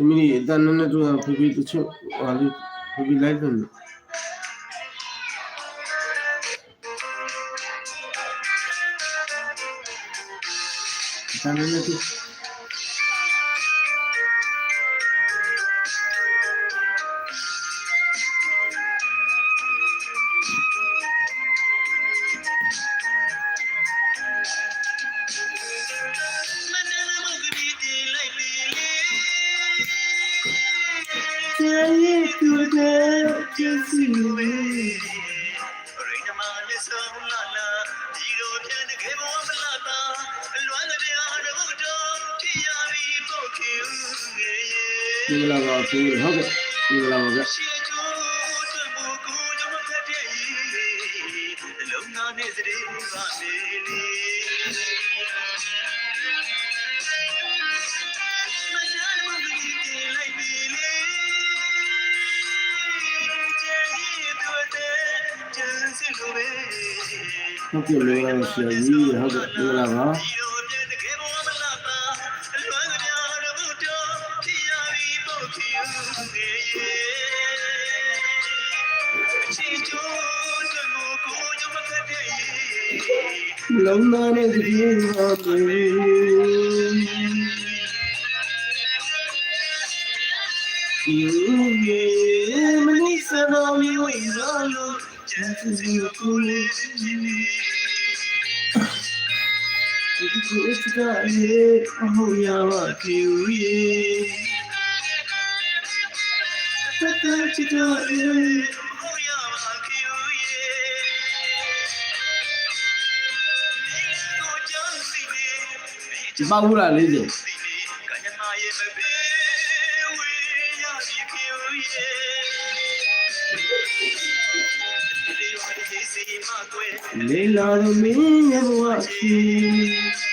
သမီးအတန်းနဲ့တော့ဖေ ရဲ့မင်္ဂလာပါကိုဟုတ်ကဲ့မင်္ဂလာပါဗျရှေ့ကျိုးတဲ့ဘူကူကြောင့်ဖက်ပြည့်လုံးနာနေစတဲ့ပါနေလေမနက်မုတ်ကလေးတင်လိုက်ပြီလေကျေးဇူးတဲ့ကျေးဇူးပဲဟုတ်ကဲ့မင်္ဂလာပါဆရာကြီးဟုတ်ကဲ့မင်္ဂလာပါဒီလိုပြ လုံးသားနဲ့ကြည့်ပါမယ်ယူရေမနိစနာမီဝိဇာလောကျန်စီကိုလေးဒီကိုစကားရေအဟိုရပါကြည့်ရေတတချစ်တော်ရေဟိုရ ပါဘူးလားလေးစင်စီနေကညမရဲ့မဘေးဝေးရပြီခင်ရဲ့ဒီလိုအဒီစီမကွယ်လေးလာရမင်းရဲ့ဘဝစီ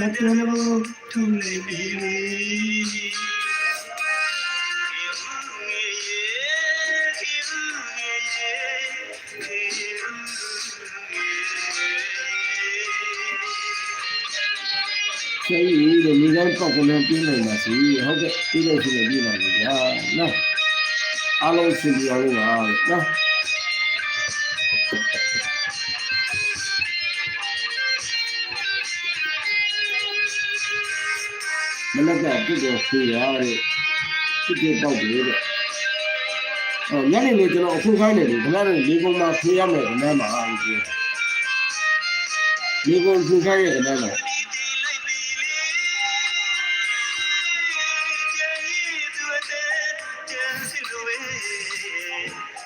မတရဘောထုံးလေးပြီလေကျေးဇူးတဲ့မိသားပေါက်ကနေပြင်းနိုင်ပါစီဟုတ်ကဲ့ပြည့်လို့ရှိရင်ပြည့်ပါပြီဗျာနော်အားလုံးရှင်ပြအောင်ပါနော် မနက်ကပြည့်တော့ခွေရတဲ့ပြည့်ပြပေါက်တယ်တဲ့အော်ညနေနေကျွန်တော်အခုခိုင်းနေတယ်ခင်ဗျားတို့လေကုန်းမှာခွေရမယ်ခင်ဗျားမှာအားကြီးလေကုန်းခွေခိုင်းရဲ့ခင်ဗျားမှာ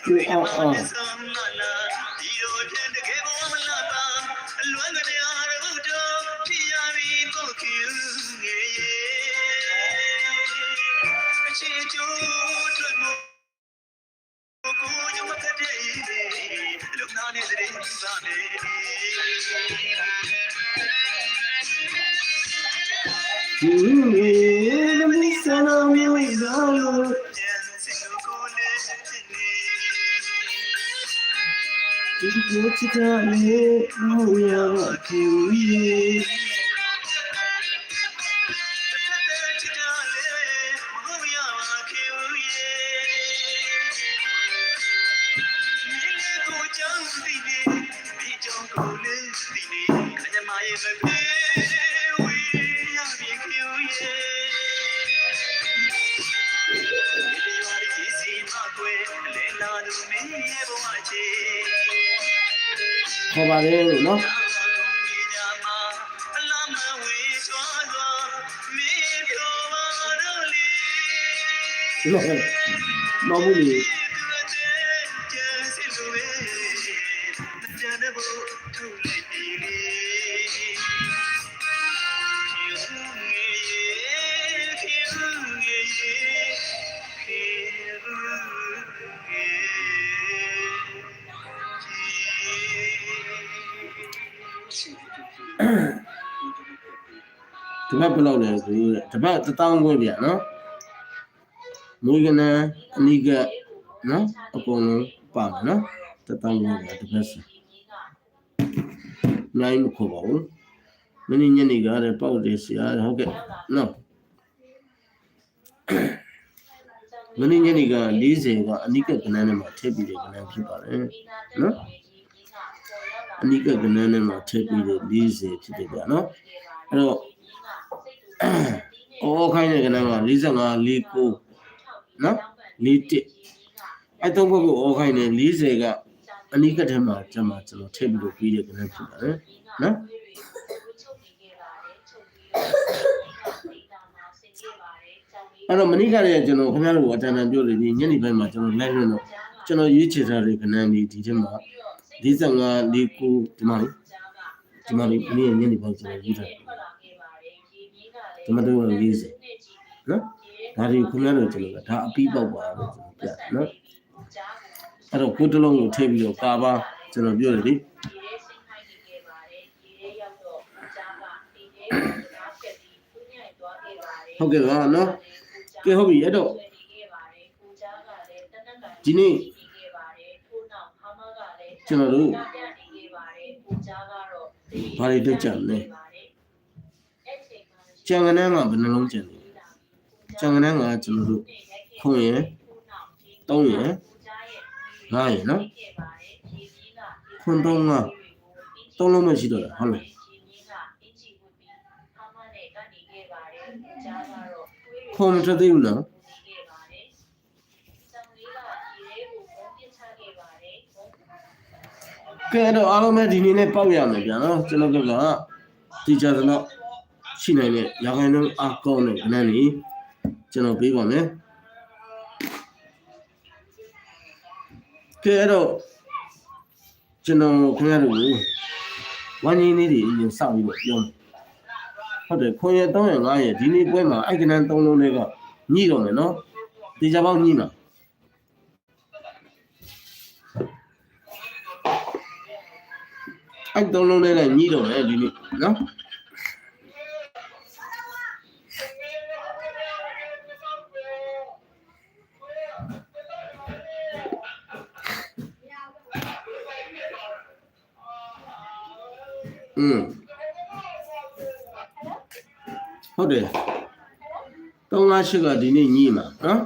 ဒီအောင်အောင် ဒီမေမနိ ပါခေဝီရေခေါ်ပါတယ်လို့နော်အလမဝေစွာ ပြောပါတော့လေလောမမူလီဒီဘက်ဘယ်လောက်လဲဆိုတပတ်တစ်တောင်းခွင့်ပြနော်မွေးကနန်းအနိကနော်အကုန်လုံးပါမယ်နော်တတောင်းလုံးကတစ်ပတ်စီနိုင်မခေါ်ပါဘူးမင်းညနေကလည်းပေါက်တယ်ဆရာဟုတ်ကဲ့နော်မင်းညနေက40ကအနိကကနန်းထဲမှာထည့်ပြီးတဲ့ကနန်းဖြစ်ပါတယ်နော်အနိကကနန်းထဲမှာထည့်ပြီးတဲ့40ဖြစ်တယ်ဗျာနော်အဲ့တော့ အော်ခိုင်းတဲ့ကနန်းက45 49နော်41အဲ့တော့ဘုတ်ကိုအော်ခိုင်းတဲ့40ကအနိကထဲမှာကျန်မှာကျွန်တော်ထည့်ပြီးတော့ပြီးတဲ့ကနန်းဖြစ်ပါတယ်နော်အဲ့တော့မနိကလည်းကျွန်တော်ခင်ဗျားတို့အတန်တန်ပြောလို့ဒီညနေပိုင်းမှာကျွန်တော်လိုက်လို့တော့ကျွန်တော်ရွေးချယ်ထားတဲ့ခဏန်းဒီဒီထဲမှာ45လေးကိုဒီမှာလေဒီမှာလေဒီနေ့ညနေပိုင်းကျွန်တော်ရွေးထား တယ်ဒီမှာတော့40နော်ဒါဒီခင်ဗျားတို့ကျွန်တော်ကဒါအပီးပေါက်ပါလို့ကျွန်တော်ပြနော်အဲ့တော့ကိုယ်တစ်လုံးကိုထည့်ပြီးတော့ကာပါကျွန်တော်ပြောတယ်လေဟုတ်ကဲ့ပါနော်ကဲဟုတ်ပြီအဲ့တော့ဒီနေ့ကျွန်တော်တို့ဘာတွေတက်ကြလဲ ကြံကနန်းကဘယ်နှလုံးကြံလဲကြံကနန်းကကျွန်တော်တို့ခွန်ရယ်3ရယ်5ရယ်နော်ခွန်3က3လုံးမရှိတော့လားဟုတ်လားခွန်မထွက်သေးဘူးနော်ကဲအဲ့တော့အားလုံးပဲဒီနေ့နဲ့ပေါက်ရမယ်ဗျာနော်ကျွန်တော်တို့ကဒီကြတဲ့တော့ ရှိနိုင်တဲ့ရာခိုင်နှုန်းအကောင်းတဲ့ခဏနေကျွန်တော်ပေးပါမယ်ကဲအဲ့တော့ကျွန်တော်ခင်ဗျားတို့ကိုဝမ်းကြီးလေးတွေအရင်စောင့်ပြီးတော့ပြောမယ်ဟုတ်တယ်ခွန်ရ3ရ5ရဒီနေ့ပွဲမှာအိုက်ကနန်း3လုံးတွေကညှိတော့မယ်နော်ဒီကြပေါင်းညှိမှာအဲ့3လုံးလေးနဲ့ညှိတော့မယ်ဒီနေ့နော် อืมဟုတ်တယ်358ကဒီနေ့ညှိမှာနော်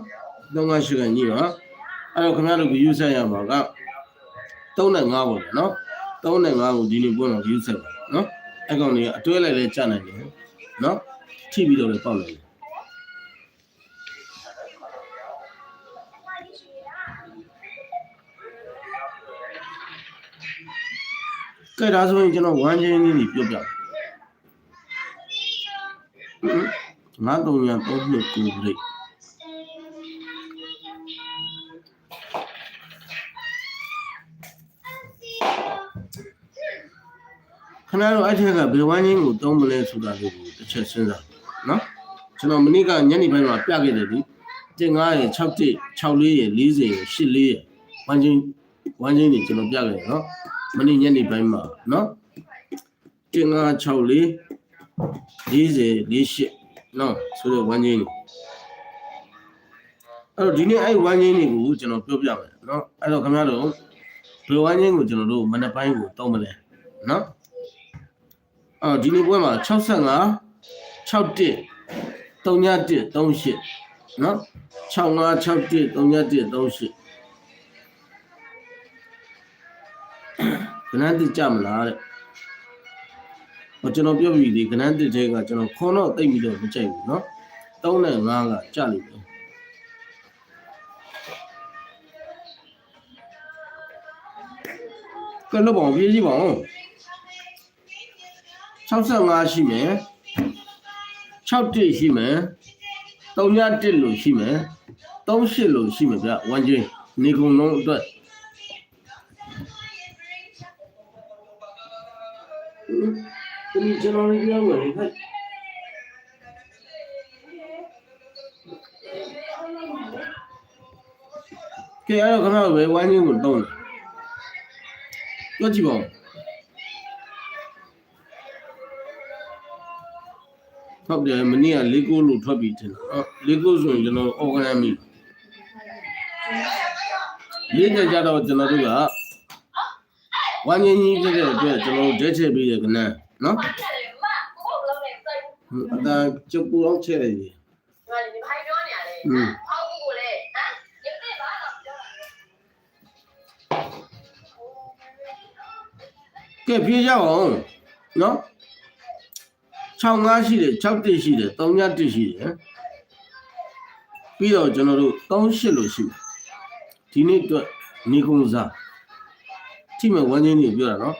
358ကညှိမှာအဲ့တော့ခင်ဗျားတို့ view ဆက်ရမှာက3နဲ့5ပေါ့ဗျာနော်3နဲ့5ကိုဒီနေ့ပွင့်မှာ view ဆက်ပါနော်အဲ့ကောင်တွေကအတွဲလိုက်လဲကြာနိုင်တယ်နော်ထိပြီးတော့လည်းပေါက်နိုင်တယ် ကဲဒါဆိုရင်ကျွန်တော်ဝမ်းချင်းလေးကြီးပြောပြငါတုံညာ3နှစ်ကိုပြိခဏတော့အဲ့ထက်ကဘယ်ဝမ်းချင်းကိုတုံးမလဲဆိုတာလေးကိုတစ်ချက်စဉ်းစားနော်ကျွန်တော်မနေ့ကညနေပိုင်းမှာပြခဲ့တယ်ဒီတင်9ရယ်6တိ64ရယ်40ရယ်84ရယ်ဝမ်းချင်းဝမ်းချင်းတွေကျွန်တော်ပြခဲ့တယ်နော် မနေ့ညနေပိုင်းမှာနော်တင်9 64 40 48နော်ဆိုတော့ဝမ်းချင်းနေအဲ့တော့ဒီနေ့အဲ့ဝမ်းချင်းတွေကိုကျွန်တော်ပြောပြမယ်နော်အဲ့တော့ခင်ဗျားတို့ဘယ်ဝမ်းချင်းကိုကျွန်တော်တို့မနေ့ပိုင်းကိုတောင်းမလဲနော်အော်ဒီနေ့ပွဲမှာ65 61 31 38နော်65 61 31 38 ခဏတိကြမလားတဲ့ဟိုကျွန်တော်ပြောပြီးဒီကနန်းတစ်ထဲကကျွန်တော်ခွန်တော့တိတ်ပြီးတော့မကြိုက်ဘူးเนาะ3နဲ့5ကကြလိမ့်မယ်ကဲလို့ပေါ့ပြေးကြည့်ပါဦး65ရှိမယ်6တိရှိမယ်31လို့ရှိမယ်38လို့ရှိမယ်ဗျဝမ်းချင်းနေကုန်လုံးအတွက် ဒီကျွန်တော်လေးပြောမယ်ဟဲ့ကဲအဲ့တော့ခဏပဲဝိုင်းချင်းကိုတုံးတယ်ပြောကြည့်ပါဦးဟုတ်တယ်မနေ့ကလေးကိုလို့ထွက်ပြီးတင်တာဟုတ်လေးကိုဆိုရင်ကျွန်တော် organize မိလေးချက်ကြတော့ကျွန်တော်တို့က ဝမ်းချင်းကြီးဖြစ်တဲ့အတွက်ကျွန်တော်တို့ဒဲထည့်ပြီးတဲ့ကနန်းနော်အတန်ကျုပ်ပူအောင်ချဲ့လိုက်ပြီอืมကဲပြေးကြအောင်နော်6 5ရှိတယ်6တိရှိတယ်3ညတိရှိတယ်ပြီးတော့ကျွန်တော်တို့3 8လို့ရှိတယ်ဒီနေ့အတွက်နေကုံစား ထိမဲ့ဝမ်းချင်းကြီးပြောတာနော်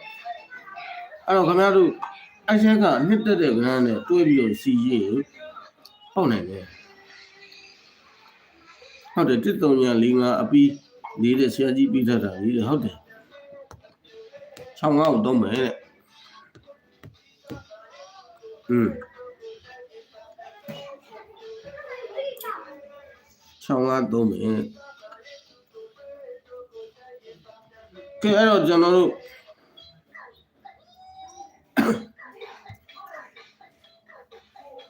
အဲ့တော့ခင်ဗျားတို့အချက်ကနှစ်တက်တဲ့ကန်းနဲ့တွဲပြီးတော့စီရင်ဟုတ်နိုင်တယ်ဟုတ်တယ်တစ်တုံညာ၄၅အပီးလေးတဲ့ဆရာကြီးပြီးထတာလေးတဲ့ဟုတ်တယ်6 5ကိုသုံးမယ်တဲ့อืม6 5သုံးမယ် ကဲအဲ့တော့ကျွန်တော်တို့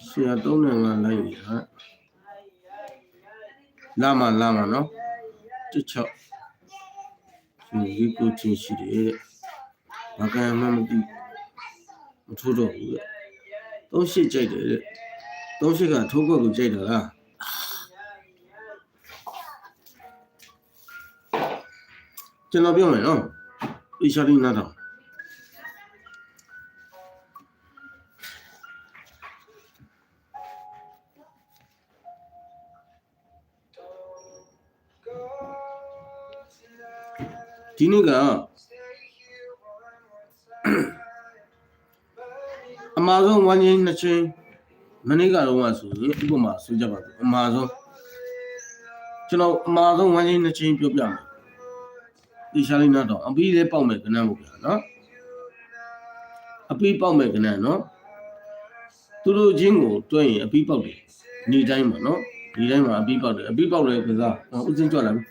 ဆရာသုံးတယ်ငါလိုက်ပြီဟာလာမလာမနော်တစ်ချက်ဒီကိုချင်းရှိတယ်တဲ့ဘာကမှမသိမထိုးတော့ဘူးတဲ့သုံးရှိကြိုက်တယ်တဲ့သုံးရှိကထိုးခွက်ကိုကြိုက်တာလား ကျွန်တော်ပြောမယ်နော်အီရှာလီနာတော့ဒီနေ့ကအမာဆုံးဝမ်းချင်းနှစ်ချင်းမနေ့ကတော့ကဆိုရင်ဥပမာဆိုကြပါစို့အမာဆုံးကျွန်တော်အမာဆုံးဝမ်းချင်းနှစ်ချင်းပြောပြမယ် ဒီရှာလေးတော့အပီးလေးပေါက်မယ်ကနန်းပေါ့ဗျာနော်အပီးပေါက်မယ်ကနန်းနော်သူတို့ချင်းကိုတွဲရင်အပီးပေါက်တယ်နေတိုင်းမှာနော်ဒီတိုင်းမှာအပီးပေါက်တယ်အပီးပေါက်တယ်ကစားဥစဉ်ကြွလာပြီ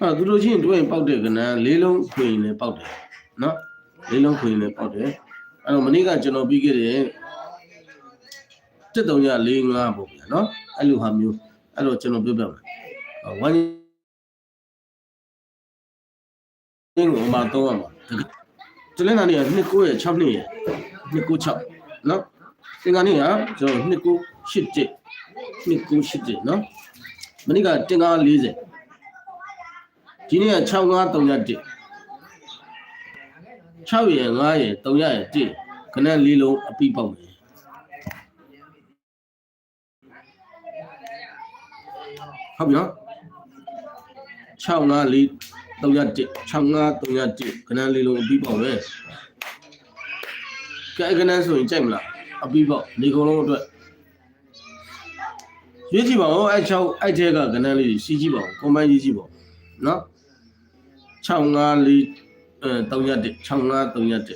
အဲသူတို့ချင်းတွဲရင်ပေါက်တယ်ကနန်းလေးလုံးခွင်ရင်လည်းပေါက်တယ်နော် လေးလုံးခွင်ရင်လည်းပေါက်တယ်အဲ့တော့မနေ့ကကျွန်တော်ပြီးခဲ့တဲ့တက်တုံရ၄၅ပေါ့ဗျာနော်အဲ့လိုဟာမျိုးအဲ့တော့ကျွန်တော်ပြောပြမယ်ဝမ်းင်းကိုမှတော့ရမှာတလင်းနာနေက2ကိုရဲ့6နှစ်ရဲ့2ကို6နော်သင်္ကန်းနေကကျွန်တော်2ကို8တက်2ကို8တက်နော်မနေ့ကတင်ကား40ဒီနေ့က6 5 3တက် 6ရယ်9ရယ်3ရယ်1ခဏလေးလုံးအပိပေါက်မယ်ဟုတ်ပြီနော်6 9 4 3ရ1 6 5 3ရ1ခဏလေးလုံးအပိပေါက်မယ်ကဲခဏဆိုရင်ကြိုက်မလားအပိပေါက်နေကုန်လုံးအတွက်ရွေးကြည့်ပါဦးအဲ6အဲ့ထဲကခဏလေးစီးကြည့်ပါဦးကွန်ပိုင်းရေးကြည့်ပါဦးနော်6 5 4 အဲ3ရက်1 6 5 3ရက်1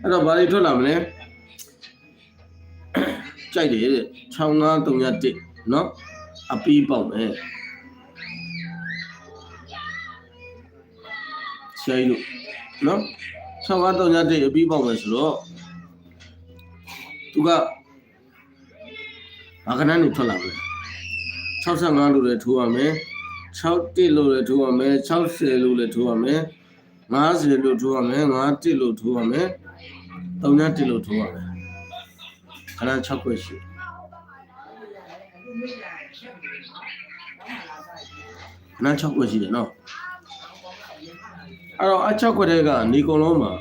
အဲ့တော့ဘာတွေထွက်လာမလဲကြိုက်တယ်တဲ့6 5 3ရက်1เนาะအပီးပေါက်မယ်ဆရာကြီးလို့เนาะ6 5 3ရက်1အပီးပေါက်မယ်ဆိုတော့သူကဘာကနန်းနေထွက်လာမလဲ65လို့လည်းထိုးရမယ် 6တစ်လို့လည်းထိုးရမယ်60လို့လည်းထိုးရမယ်50လို့ထိုးရမယ်5တစ်လို့ထိုးရမယ်3ညတစ်လို့ထိုးရမယ်ခဏ6ခွက်ရှိခဏ6ခွက်ရှိတယ်နော်အဲ့တော့အ6ခွက်တဲ့ကနေကုံလုံးမှာ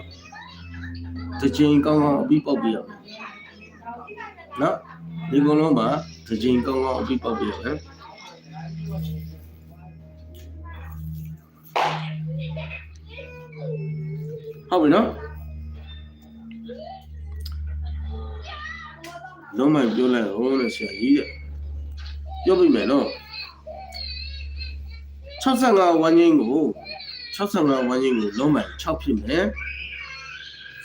တစ်ချိန်ကောင်းကောင်းအပြီးပေါက်ပြရမယ်နော်ဒီကုံလုံးမှာတစ်ချိန်ကောင်းကောင်းအပြီးပေါက်ပြရမယ် ဟုတ်ပြီနော်လုံးမပြောလိုက်အောင်လို့ဆရာကြီးတဲ့ပြောပြမယ်နော်65ဝန်းချင်းကို65ဝန်းချင်းကိုလုံးမိုင်6ဖြစ်မယ်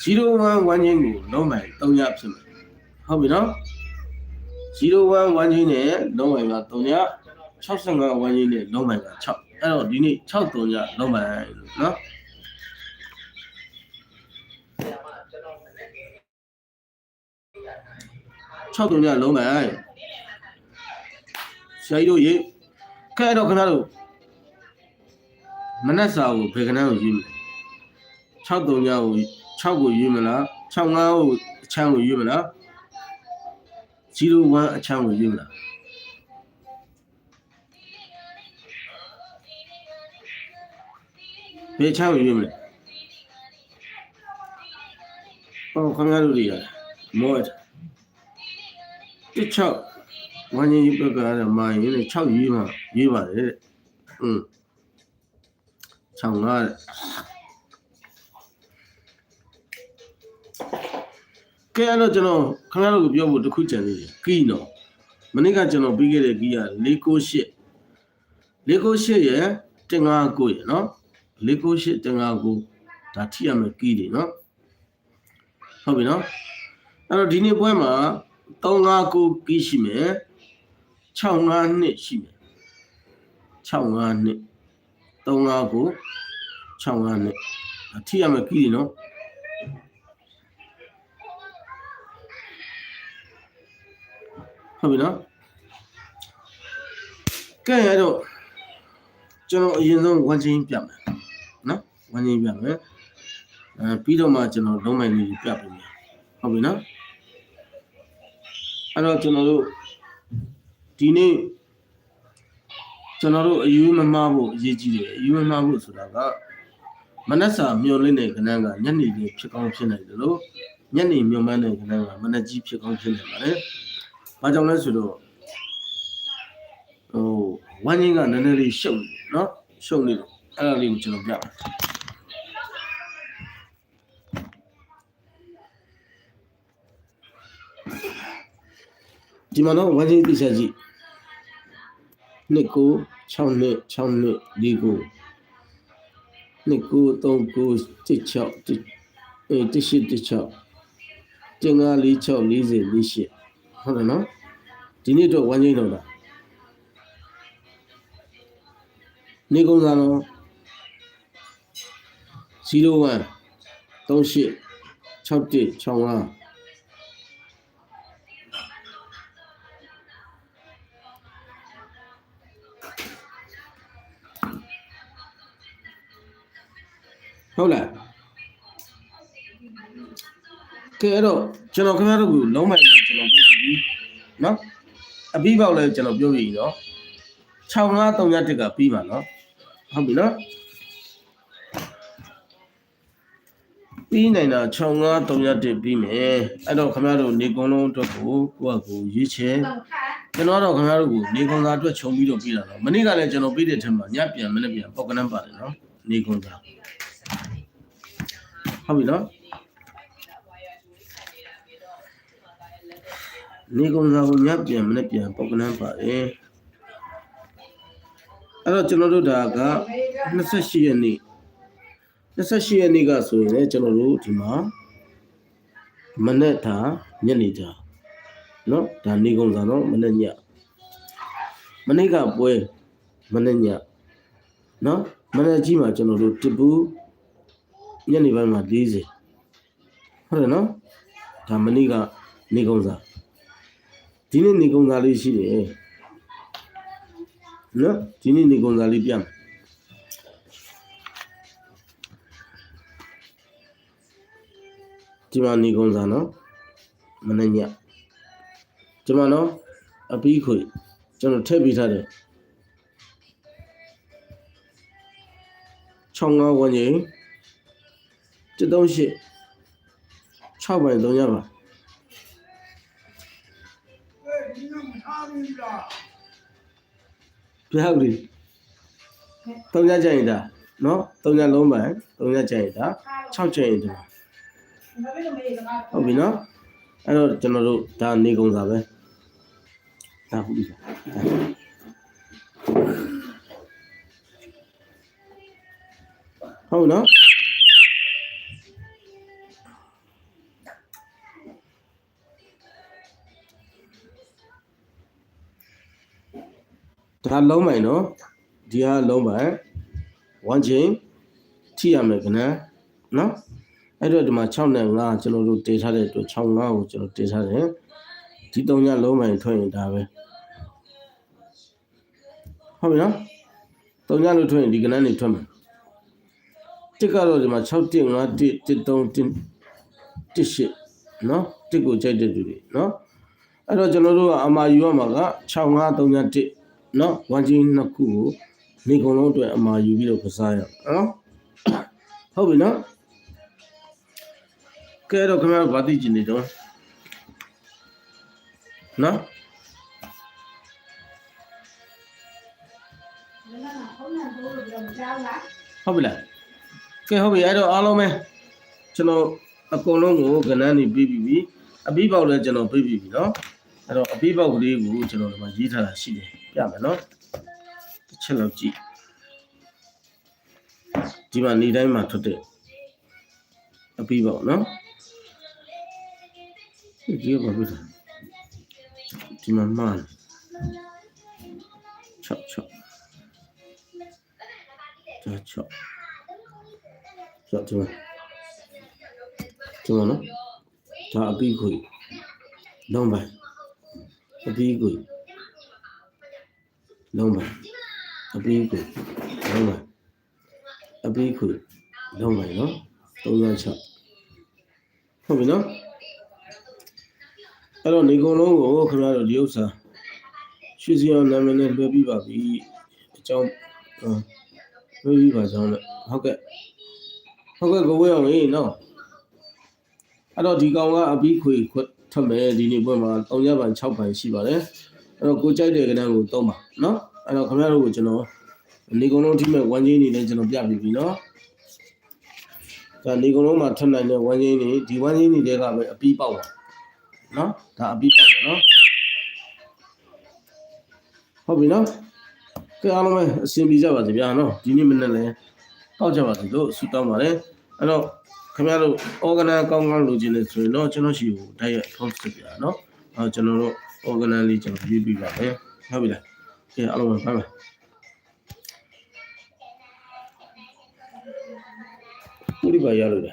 01ဝန်းချင်းကိုလုံးမိုင်3ရဖြစ်မယ်ဟုတ်ပြီနော်01ဝန်းချင်းနဲ့လုံးမိုင်က3ရ65ဝန်းချင်းနဲ့လုံးမိုင်က6အဲ့တော့ဒီနေ့6တုံညလုံးမယ်လို့နော် 6တုံးကြလုံးမယ်ဆရာကြီးတို့ရေခဲတော့ခဏတို့မနက်စာကိုဘယ်ကနန်းကိုယူမလဲ6တုံးကြကို6ကိုယူမလား6 9ကိုအချမ်းကိုယူမလား01အချမ်းကိုယူမလားဘယ်အချမ်းကိုယူမလဲဟောခင်ဗျားတို့တွေကမောတယ် 16မင်းကြီးဘက်ကလည်းမာရင်လည်း6ရေးမှာရေးပါတယ်တဲ့อืม65တဲ့ကဲအဲ့တော့ကျွန်တော်ခဏလောက်ပြောဖို့တခုကြံသေးတယ်ကီးနော်မနေ့ကကျွန်တော်ပြီးခဲ့တဲ့ကီးက498 498ရဲ့159ရဲ့နော်498 159ဒါထိရမယ်ကီးတွေနော်ဟုတ်ပြီနော်အဲ့တော့ဒီနေ့ပွဲမှာ 359ကီးရှိမယ်65နှစ်ရှိမယ်65နှစ်359 65နှစ်ဒါထိရမယ်ကီးတွေနော်ဟုတ်ပြီနော်ကဲအဲ့တော့ကျွန်တော်အရင်ဆုံးဝမ်းချင်းပြမယ်နော်ဝမ်းချင်းပြမယ်အဲပြီးတော့မှကျွန်တော်လုံးမိုင်လေးပြပေးမယ်ဟုတ်ပြီနော် အဲ့တော့ကျွန်တော်တို့ဒီနေ့ကျွန်တော်တို့အယူမမဖို့အရေးကြီးတယ်အယူမမဖို့ဆိုတာကမနက်စာမျောလင်းတဲ့ခဏကညနေလေးဖြစ်ကောင်းဖြစ်နိုင်တယ်လို့ညနေမျောမှန်းတဲ့ခဏကမနက်ကြီးဖြစ်ကောင်းဖြစ်နိုင်ပါတယ်။ဘာကြောင့်လဲဆိုတော့ဟိုဝမ်းချင်းကနည်းနည်းလေးရှုပ်နေတယ်နော်ရှုပ်နေလို့အဲ့ဒါလေးကိုကျွန်တော်ပြမ ဒီမှာတော့ဝမ်းချင်းသိချက်ကြည့်နှစ်ကို6နှစ်6နှစ်၄ကိုနှစ်ကို3ကို6 6အဲ1 8 1 6တင်ငါ4 6 40 48ဟုတ်တယ်နော်ဒီနေ့တော့ဝမ်းချင်းတော့လားနေကုန်းစားတော့01 38 61 65 ကဲအဲ့တော့ကျွန်တော်ခင်ဗျားတို့ကိုလုံးမိုင်လေးကျွန်တော်ပြောပြပြီနော်အပြီးပေါက်လည်းကျွန်တော်ပြောပြပြီနော်6531ကပြီးပါနော်ဟုတ်ပြီနော်ပြီးနိုင်တာ6531ပြီးမယ်အဲ့တော့ခင်ဗျားတို့နေကုန်းလုံးအတွက်ကိုကိုယ့်အကူရွေးချယ်ကျွန်တော်တော့ခင်ဗျားတို့ကိုနေကုန်းသားအတွက်ခြုံပြီးတော့ပြီးတာနော်မနေ့ကလည်းကျွန်တော်ပြီးတဲ့အထက်မှာညပြန်မနေ့ပြန်ပေါက်ကနန်းပါတယ်နော်နေကုန်းသားဟုတ်ပြီနော် နေကုန်းသားကိုညပြန်မနေ့ပြန်ပေါက်ကနန်းပါတယ်အဲ့တော့ကျွန်တော်တို့ဒါက28ရက်နေ့28ရက်နေ့ကဆိုရင်လည်းကျွန်တော်တို့ဒီမှာမနေ့တာညနေတာเนาะဒါနေကုန်းစားတော့မနေ့ညမနေ့ကပွဲမနေ့ညเนาะမနေ့ကြီးမှာကျွန်တော်တို့တပူညနေပိုင်းမှာ40ဟုတ်တယ်เนาะဒါမနေ့ကနေကုန်းစား ဒီနေ့နေကုန်းစားလေးရှိတယ်နော်ဒီနေ့နေကုန်စားလေးပြမယ်ဒီမှာနေကုန်စားနော်မနေ့ညဒီမှာနော်အပီးခွေကျွန်တော်ထည့်ပေးထားတယ်65ဝန်းကျင်738 6ပိုင်3ရပါ ပြဟောက်လေး3ညကြရင်ဒါနော်3ညလုံးပိုင်3ညကြရင်ဒါ6ကြရင်ဒါဟုတ်ပြီနော်အဲ့တော့ကျွန်တော်တို့ဒါနေကုန်စာပဲဒါဟုတ်ပြီဒါဟုတ်နော် ဒါလုံးမိုင်နော်ဒီဟာလုံးပိုင်1 chain ထိရမယ်ခဏနော်အဲ့တော့ဒီမှာ6နဲ့9ကျွန်တော်တို့တင်ထားတဲ့အတွက်6 9ကိုကျွန်တော်တင်ထားတယ်ဒီ3ညလုံးပိုင်ထွက်ရင်ဒါပဲဟုတ်ပြီနော်3ညလို့ထွက်ရင်ဒီကဏ္ဍနေထွက်မယ်တစ်ကတော့ဒီမှာ6 1 5 1 1 3 1 18နော်တစ်ကိုကြိုက်တဲ့သူတွေနော်အဲ့တော့ကျွန်တော်တို့ကအမာယူရမှာက6531 နော်1ချင်းနှစ်ခုကိုနေကုန်လုံးအတွက်အမာယူပြီးတော့ကစားရအောင်နော်ဟုတ်ပြီနော်ကဲတော့ခင်ဗျားတို့ဗာတိကျင်နေတော့နော် ဟုတ်ပြီလားကဲဟုတ်ပြီအဲ့တော့အားလုံးပဲကျွန်တော်အကုန်လုံးကိုကဏ္ဍနေပြီးပြီအပြီးပေါက်လည်းကျွန်တော်ပြီးပြီเนาะအဲ့တော့အပြီးပေါက်ကလေးကိုကျွန်တော်ဒီမှာရေးထားတာရှိတယ် ပြမယ်နော်တစ်ချက်လောက်ကြည့်ဒီမှာနေတိုင်းမှာထွက်တဲ့အပြီးပေါ့နော်ဒီကဘာဖြစ်လဲဒီမှာမှန်ချော့ချော့ချော့ချော့ချော့ဒီမှာဒီမှာနော်ဒါအပြီးခွေလုံးပိုင်းအပြီးခွေ လုံးပိုင်အပြီးခွေလုံးပိုင်အပြီးခွေလုံးပိုင်နော်36ဟုတ်ပြီနော်အဲ့တော့နေကုန်လုံးကိုခင်ဗျားတို့ဒီဥစ္စာရွှေစီအောင်နာမည်နဲ့လွှဲပြီးပါပြီအကြောင်းဟမ်လွှဲပြီးပါကြောင်းနဲ့ဟုတ်ကဲ့ဟုတ်ကဲ့ကိုဝေးအောင်ကြီးနော်အဲ့တော့ဒီကောင်ကအပြီးခွေခွတ်ထွက်မယ်ဒီနေ့ပွဲမှာ3ရက်ပိုင်း6ပိုင်းရှိပါတယ် အဲ့တော့ကိုကြိုက်တဲ့ကဏ္ဍကိုသုံးပါနော်အဲ့တော့ခင်ဗျားတို့ကိုကျွန်တော်နေကုံလုံးထိမဲ့ဝမ်းချင်းနေနဲ့ကျွန်တော်ပြပြီးပြီနော်ဒါနေကုံလုံးမှာထွက်နိုင်တဲ့ဝမ်းချင်းနေဒီဝမ်းချင်းနေတဲ့ကပဲအပြီးပေါက်ပါနော်ဒါအပြီးပေါက်ပါနော်ဟုတ်ပြီနော်ကဲအားလုံးပဲအဆင်ပြေကြပါစေဗျာနော်ဒီနေ့မနေ့လည်းတောက်ကြပါစေလို့ဆုတောင်းပါတယ်အဲ့တော့ခင်ဗျားတို့ organ ကောင်းကောင်းလိုချင်နေဆိုရင်တော့ကျွန်တော်ရှိကိုတိုက်ရိုက် post ပြရနော်အဲကျွန်တော်တို့ organ လေးကျွန်တော်ရေးပြပါမယ်ဟုတ်ပြီလားကဲအားလုံးပဲဘိုင်ဘိုင်ပူရီပါရလို့လေ